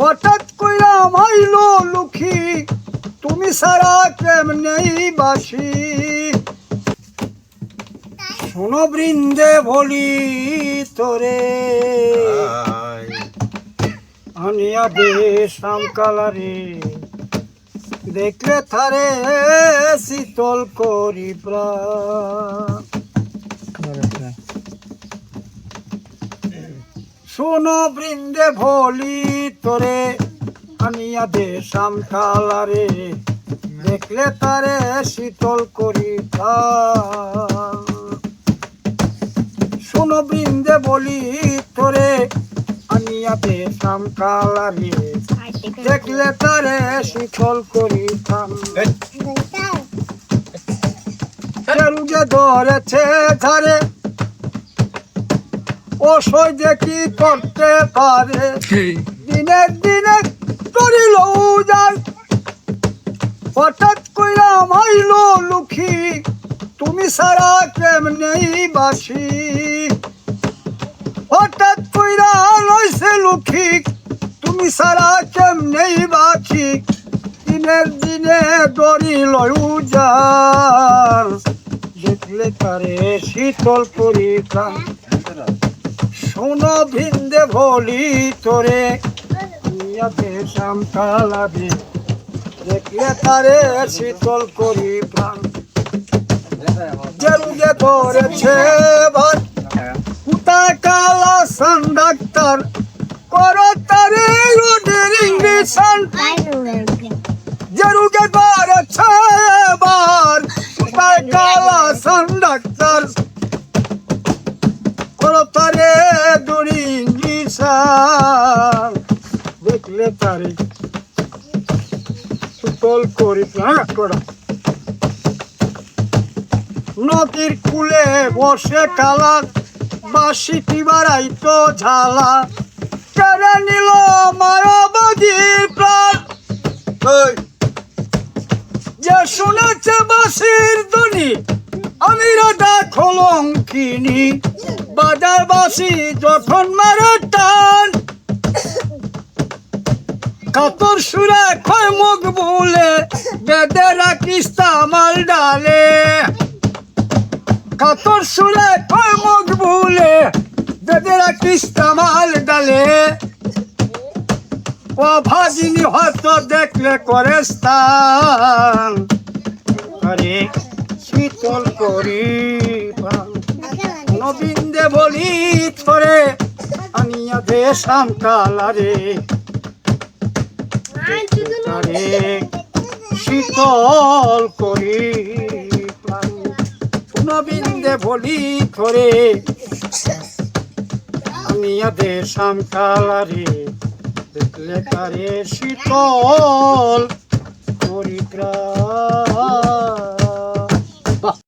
হঠাৎ কইরা মাইল লুখি তুমি সারা কেমনেই বাসি? শোনো বৃন্দে বলি তোরে আনিয়া দে শ্যামকালারে দেখলে থারে শীতল করি প্রাণ শোনো বৃন্দে ভলি তোরে আনিয়া দে শ্যামকালারে দেখলে তারে শীতল করি শোনো বৃন্দে বলি তোরে আনিয়া দে শ্যামকালারে দেখলে তারে শীতল করি যে ধরেছে ধারে ও সহ্যে কি করতে পারে? দিনে দিনে করিল উজার হঠাৎ কইরা মাইল লুখি। তুমি সারা কেমনেই বাসি? হঠাৎ কইরা লইছে লুখি। তুমি সারা কেমনেই বাসি? দিনের দিনে দড়িল উজার। দেখলে তারে শীতল করি প্রাণ শোনো ভিন্দে ভলি তোরে। ইয়াতে শ্যামকালাবে দেখলে তারে শীতল করি প্রাণ। জরুরে করেছে ভাই কুতা কালা সান ডাক্তার? করো তারে রোডের ইংলিশন দেখলে তারে সুতল করি করা। নদীর কুলে বসে কালা বাসিটি বাড়াইতো ঝালা। কেড়ে নিল এই, যে শুনেছে বাসির ধ্বনি আমি রাধা খলঙ্কিনি। বাজার বাসি যখন মারে টান, কাতর সুরে খয় মুখ বলে বেদে রাখিস তামাল ডালে। কাতর সুরে কয় মুখ ভুলে বেদেরা কৃষ্ণমাল ডালে। ও ভাজিনি হয়তো দেখলে করে স্থান শীতল করি। নবীন্দে বলি, থরে আনিয়া দে কালারে তারে শীতল করি। নবীন্দে বলি ধরে আমি আদে কালারে দেখলে তারে শীতল করি।